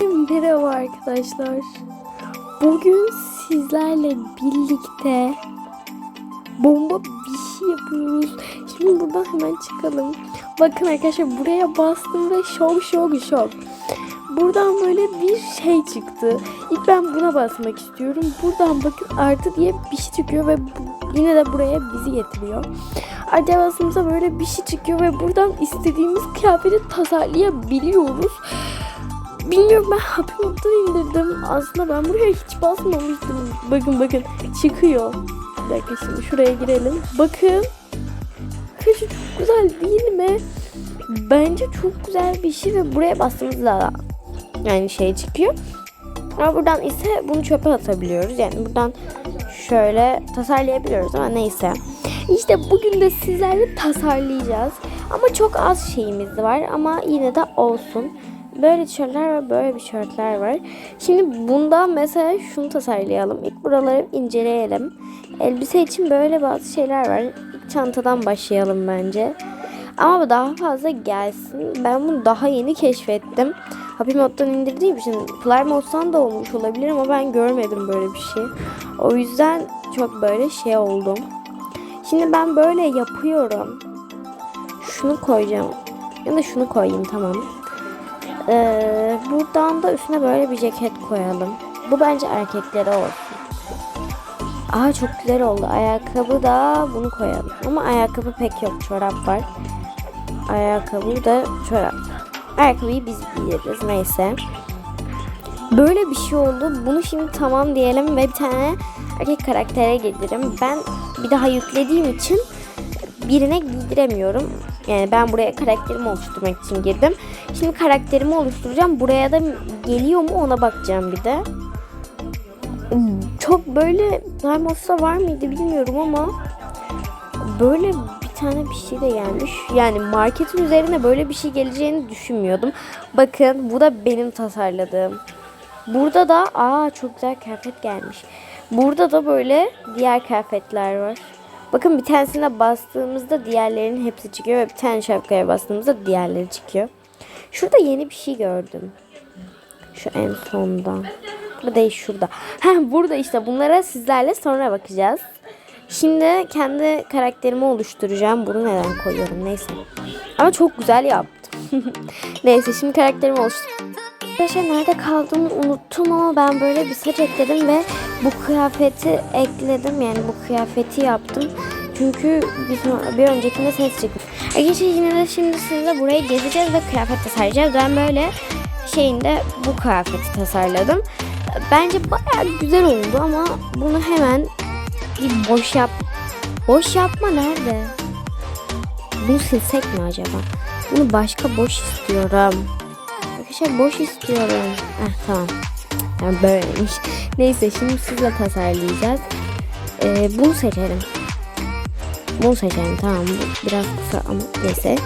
Merhaba arkadaşlar. Bugün sizlerle birlikte bomba bir şey yapıyoruz. Şimdi buradan hemen çıkalım. Bakın arkadaşlar buraya bastım ve şok şok şok. Buradan böyle bir şey çıktı. İlk ben buna basmak istiyorum. Buradan bakın artı diye bir şey çıkıyor ve yine de buraya bizi getiriyor. Artıya bastığımızda böyle bir şey çıkıyor ve buradan istediğimiz kıyafeti tasarlayabiliyoruz. Bilmiyorum ben Happy Mod'dan indirdim. Aslında ben buraya hiç basmamıştım. Bakın bakın çıkıyor. Bir dakika şimdi şuraya girelim. Bakın. Kaşı çok güzel değil mi? Bence çok güzel bir şey ve buraya bastığımızda yani şey çıkıyor. Ama buradan ise bunu çöpe atabiliyoruz. Yani buradan şöyle tasarlayabiliyoruz ama neyse. İşte bugün de sizlerle tasarlayacağız. Ama çok az şeyimiz var ama yine de olsun. Böyle tişörtler ve böyle bir tişörtler var. Şimdi bundan mesela şunu tasarlayalım. İlk buraları inceleyelim. Elbise için böyle bazı şeyler var. İlk çantadan başlayalım bence. Ama bu daha fazla gelsin. Ben bunu daha yeni keşfettim. Happy Mod'dan indirdiğim için Play Mod'dan da olmuş olabilir ama ben görmedim böyle bir şey. O yüzden çok böyle şey oldum. Şimdi ben böyle yapıyorum. Şunu koyacağım. Ya da şunu koyayım tamam. Ee, buradan da üstüne böyle bir ceket koyalım. Bu bence erkeklere olsun. Aa çok güzel oldu. Ayakkabı da bunu koyalım. Ama ayakkabı pek yok. Çorap var. Ayakkabı da çorap. Ayakkabıyı biz giyeriz. Neyse. Böyle bir şey oldu. Bunu şimdi tamam diyelim ve bir tane erkek karaktere gelirim. Ben bir daha yüklediğim için birine giydiremiyorum. Yani ben buraya karakterimi oluşturmak için girdim. Şimdi karakterimi oluşturacağım. Buraya da geliyor mu ona bakacağım bir de. Çok böyle Daimos'ta var mıydı bilmiyorum ama böyle bir tane bir şey de gelmiş. Yani marketin üzerine böyle bir şey geleceğini düşünmüyordum. Bakın bu da benim tasarladığım. Burada da aa çok güzel kıyafet gelmiş. Burada da böyle diğer kıyafetler var. Bakın bir tanesine bastığımızda diğerlerinin hepsi çıkıyor ve bir tane şapkaya bastığımızda diğerleri çıkıyor. Şurada yeni bir şey gördüm. Şu en sonda. Bu değil şurada. Ha burada işte bunlara sizlerle sonra bakacağız. Şimdi kendi karakterimi oluşturacağım. Bunu neden koyuyorum neyse. Ama çok güzel yaptım. neyse şimdi karakterimi oluştur. Arkadaşlar nerede kaldığımı unuttum ama ben böyle bir saç ekledim ve bu kıyafeti ekledim. Yani bu kıyafeti yaptım. Çünkü bir, bir öncekinde ses çıkmış. Arkadaşlar yine de şimdi sizinle burayı gezeceğiz ve kıyafet tasarlayacağız. Ben böyle şeyinde bu kıyafeti tasarladım. Bence bayağı güzel oldu ama bunu hemen bir boş yap. Boş yapma nerede? Bunu silsek mi acaba? Bunu başka boş istiyorum. Arkadaşlar boş istiyorum. Heh, tamam. Yani böyleymiş. Neyse şimdi sizle tasarlayacağız. Ee, bunu seçelim. Bunu seçelim tamam. Biraz kısa ama neyse.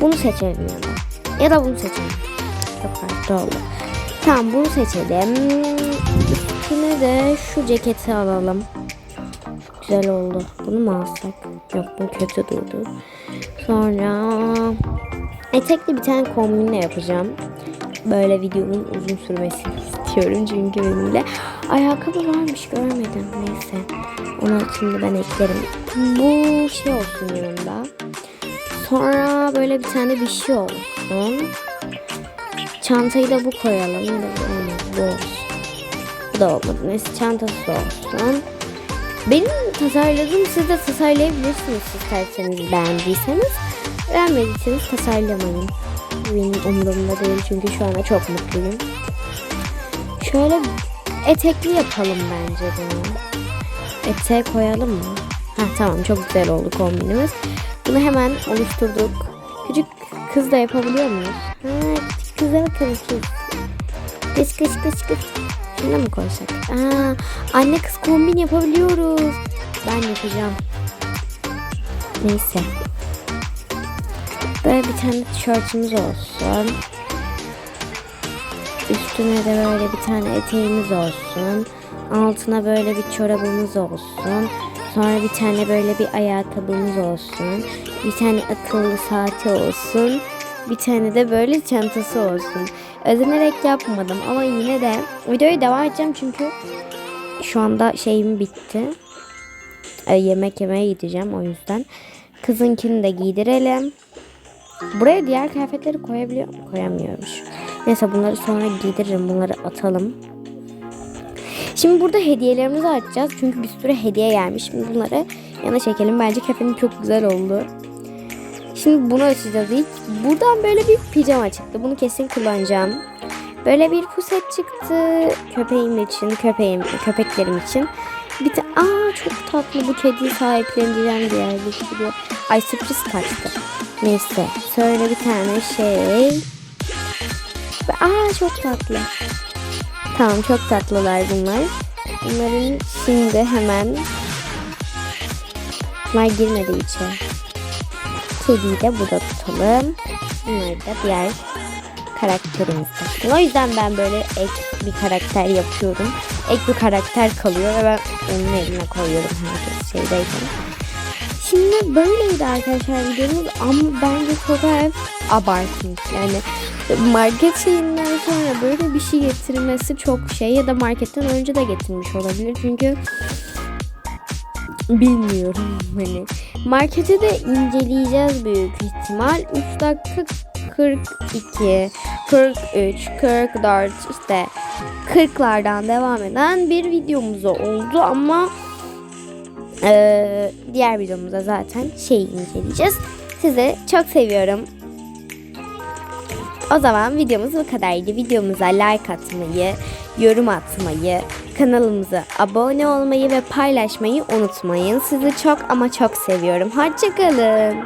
Bunu seçelim ya da. Ya da bunu seçelim. Çok farklı oldu. Tamam bunu seçelim. Üstüne de şu ceketi alalım. Çok güzel oldu. Bunu mu alsak? Yok bu kötü durdu. Sonra etekli bir tane kombinle yapacağım. Böyle videonun uzun sürmesini istiyorum çünkü benimle. Ayakkabı varmış görmedim neyse. Onu şimdi ben eklerim. Bu şey olsun yanında. Sonra böyle bir tane bir şey olsun. Çantayı da bu koyalım. Ya da bu olmaz. Bu olsun. Bu da olmadı. Neyse çantası olsun. Benim tasarladığım siz de tasarlayabilirsiniz isterseniz beğendiyseniz. Beğenmediyseniz tasarlamayın. Benim umurumda değil çünkü şu anda çok mutluyum. Şöyle etekli yapalım bence bunu. Eteğe koyalım mı? Ha tamam çok güzel oldu kombinimiz. Bunu hemen oluşturduk. Küçük kız da yapabiliyor muyuz? Ha küçük kıza bakın kız. Kız kız kız kız. Şuna mı koysak? Aa, anne kız kombin yapabiliyoruz. Ben yapacağım. Neyse. Böyle bir tane tişörtümüz olsun. Üstüne de böyle bir tane eteğimiz olsun. Altına böyle bir çorabımız olsun. Sonra bir tane böyle bir ayakkabımız olsun. Bir tane akıllı saati olsun. Bir tane de böyle çantası olsun. özenerek yapmadım ama yine de videoya devam edeceğim çünkü şu anda şeyim bitti. E, yemek yemeye gideceğim o yüzden. Kızınkini de giydirelim. Buraya diğer kıyafetleri koyabiliyor mu? Koyamıyormuş. Neyse bunları sonra giydiririm. Bunları atalım. Şimdi burada hediyelerimizi açacağız. Çünkü bir sürü hediye gelmiş. Şimdi bunları yana çekelim. Bence kefenim çok güzel oldu. Şimdi bunu açacağız ilk. Buradan böyle bir pijama çıktı. Bunu kesin kullanacağım. Böyle bir puset çıktı. Köpeğim için, köpeğim, köpeklerim için. Bir de aa çok tatlı bu kediyi sahipleneceğim diye bekliyor. Ay sürpriz kaçtı. Neyse. Şöyle bir tane şey. Aa çok tatlı. Tamam çok tatlılar bunlar. Bunların şimdi hemen Bunlar girmedi içe. Kediyi de burada tutalım. Bunları da diğer karakterimiz. O yüzden ben böyle ek bir karakter yapıyorum. Ek bir karakter kalıyor ve ben onun eline koyuyorum herkes şeydeyken. Şimdi böyleydi arkadaşlar videomuz ama bence çok abartmış. Yani market şeyinden sonra böyle bir şey getirmesi çok şey ya da marketten önce de getirmiş olabilir. Çünkü bilmiyorum hani. Marketi de inceleyeceğiz büyük ihtimal. 3 dakika 42, 43, 44 işte 40'lardan devam eden bir videomuz oldu ama ee, diğer videomuzda zaten şey inceleyeceğiz. Sizi çok seviyorum. O zaman videomuz bu kadardı. Videomuza like atmayı, yorum atmayı, kanalımıza abone olmayı ve paylaşmayı unutmayın. Sizi çok ama çok seviyorum. Hoşçakalın.